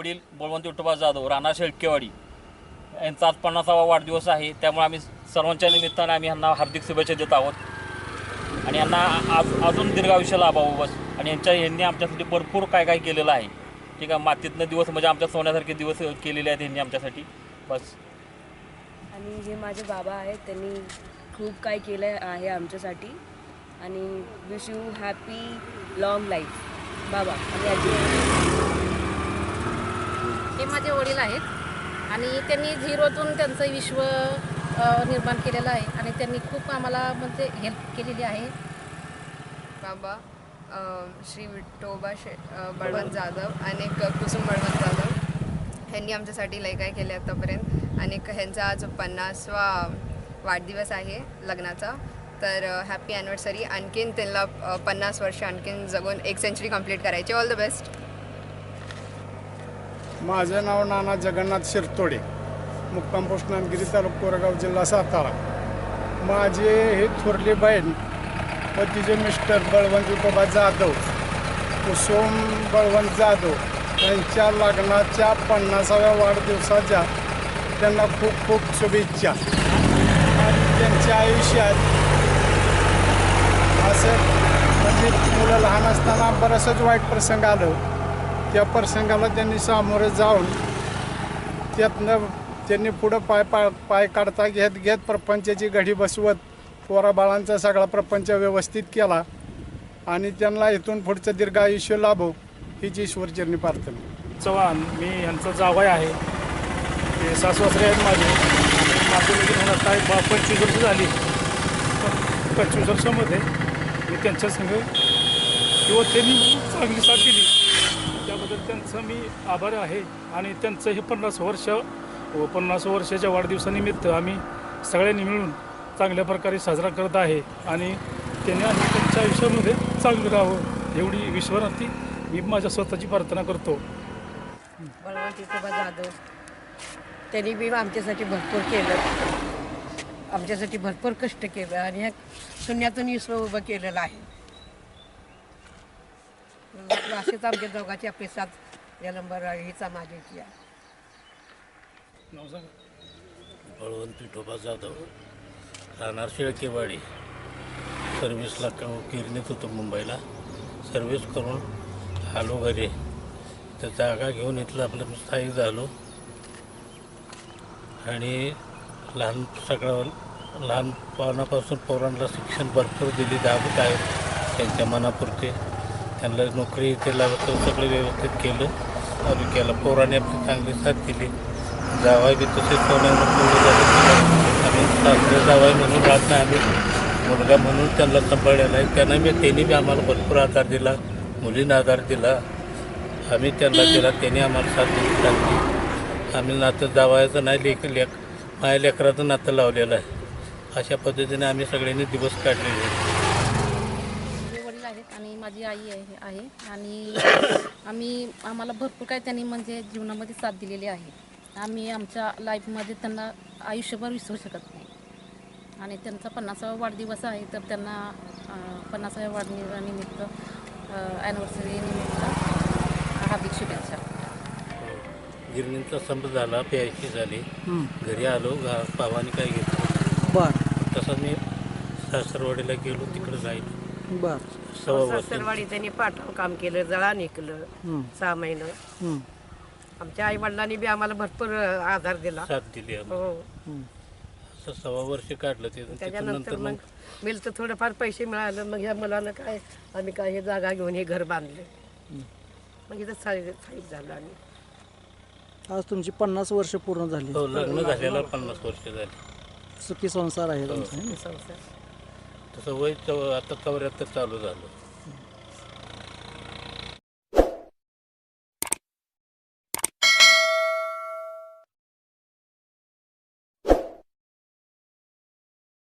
वडील बळवंत विठोबा जाधव राणा शेळकेवाडी यांचा आज पन्नासावा वाढदिवस आहे. त्यामुळे आम्ही सर्वांच्या निमित्ताने आम्ही यांना हार्दिक शुभेच्छा देत आहोत. आणि यांना आज अजून दीर्घायुष्य लाभावं बस. आणि यांच्या यांनी आमच्यासाठी भरपूर काय काय केलेलं आहे. ठीक आहे मातीतनं दिवस म्हणजे आमच्या सोन्यासारखे दिवस केलेले आहेत यांनी आमच्यासाठी. बस. आणि जे माझे बाबा आहेत त्यांनी खूप काय केलं आहे आमच्यासाठी. आणि wish you happy long life बाबा आणि आजी. हे माझे वडील आहेत. आणि त्यांनी झिरोतून त्यांचं विश्व निर्माण केलेलं आहे. आणि त्यांनी खूप आम्हाला म्हणजे हेल्प केलेली आहे. बाबा श्री विठोबा शे बळवंत जाधव आणि कुसुम बळवंत जाधव ह्यांनी आमच्यासाठी लय काय केले आत्तापर्यंत आणि ह्यांचा आज पन्नासवा वाढदिवस आहे लग्नाचा. तर हॅपी ॲनिव्हर्सरी आणखीन त्यांना पन्नास वर्ष आणखीन जगून एक सेंचुरी कंप्लीट करायची. ऑल द बेस्ट माझं नाव नाना जगन्नाथ शिरतोडे मुक्काम पोस्ट नांदगिरी तालुका कोरेगाव जिल्हा सातारा. माझे हे थोरली बहीण व तिचे मिस्टर बळवंत बाबा जाधव कुसुम बळवंत जाधव यांच्या लग्नाच्या पन्नासाव्या वाढदिवसाच्या त्यांना खूप खूप शुभेच्छा. आणि त्यांच्या आयुष्यात असं म्हणजे मुलं लहान असताना बरंचसं वाईट प्रसंग आलं. त्या प्रसंगाला त्यांनी सामोरं जाऊन त्यातनं त्यांनी पुढं पाय पा पाय काढता घेत घेत प्रपंचाची घडी बसवत पोराबाळांचा सगळा प्रपंच व्यवस्थित केला आणि त्यांना इथून पुढचं दीर्घ आयुष्य लाभो हीच ईश्वरचरणी प्रार्थना. चव्हाण मी यांचा जावय आहे. ते सासू आहेत माझे. आणि माझं म्हणजे लगीन आता एक बा- पंचवीस वर्ष झाली. पंचवीस वर्षामध्ये मी त्यांच्या संग किंवा त्यांनी चांगली साथ दिली. त्याबद्दल त्यांचं मी आभार आहे आणि त्यांचं हे पन्नास वर्ष व पन्नास वर्षाच्या वाढदिवसानिमित्त आम्ही सगळ्यांनी मिळून चांगल्या प्रकारे साजरा करत आहे आणि त्यांनी आम्ही त्यांच्या आयुष्यामध्ये चांगलं राहावं एवढी विश्वनार्थी मी माझ्या स्वतःची प्रार्थना करतो. बळवंत जाधव त्यांनी बी आमच्यासाठी भरपूर केलं. आमच्यासाठी भरपूर कष्ट केलं आणि ह्या शून्यातून विश्व उभं केलेलं आहे. असेच आमच्या दोघांची साथ या नंबर हीच माझ्याची आहे. बळवंत विठोबा जाधव राहणार शेळकेवाडी. सर्व्हिसला क किरणीत होतो मुंबईला. सर्व्हिस करून आलो घरी. तर जागा घेऊन इथलं आपलं स्थायिक झालो. आणि लहान सगळं लहानपणापासून पोरांना शिक्षण भरपूर दिली. दाबत आहे त्यांच्या मनापुरते. त्यांना नोकरी इथे लागत सगळं व्यवस्थित केलं. आणि केलं पोराने आपली चांगली साथ दिली. जावाय बी तसेच आम्ही सासरे जावाय म्हणून राहत नाही आम्ही. मुलगा म्हणून त्यांना सांभाळलेला आहे. त्यांना मी त्यांनी बी आम्हाला भरपूर आधार दिला. मुलींना आधार दिला. आम्ही त्यांना दिला. त्यांनी आम्हाला साथ दिली. चांगली. आम्ही नातं जावायचं नाही लेख लेख माझ्या लेकराचं नातं लावलेलं आहे. अशा पद्धतीने आम्ही सगळ्यांनी दिवस काढलेले आहेत माझे वडील आहेत आणि माझी आई आहे आहे. आणि आम्ही आम्हाला भरपूर काय त्यांनी म्हणजे जीवनामध्ये साथ दिलेली आहे. आम्ही आमच्या लाईफमध्ये त्यांना आयुष्यभर विसरू शकत नाही. आणि त्यांचा पन्नासावा वाढदिवस आहे तर त्यांना पन्नासाव्या वाढदिवसानिमित्त ॲनिव्हर्सरी निमित्त हार्दिक शुभेच्छा. गिरणींचा संप झाला प्यायची झाली. घरी आलो पावाने काय घेतलं? बर. तसा मी सासरवाडीला गेलो तिकडे राहिलो. बर. सासरवाडी त्यांनी पाठव काम केलं जळा निकलं सहा महिनं. आमच्या आई वडिलांनी बी आम्हाला भरपूर आधार दिला. साथ दिली आम्हाला. हो. असं सव्वा वर्ष काढलं ते त्याच्यानंतर त्याच्यानंतर मग मग मिळतं तर थोडंफार पैसे मिळालं. मग ह्या मुलानं काय आम्ही काय हे जागा घेऊन हे घर बांधले. मग इथं स्थायिक झालं आम्ही. आज तुमची पन्नास वर्ष पूर्ण झाली. हो, लग्न झालेला पन्नास वर्ष झाली. सुखी संसार आहे तुमचा है ना? संसार. तसं वय चौ आता चौऱ्याहत्तर चालू झालं.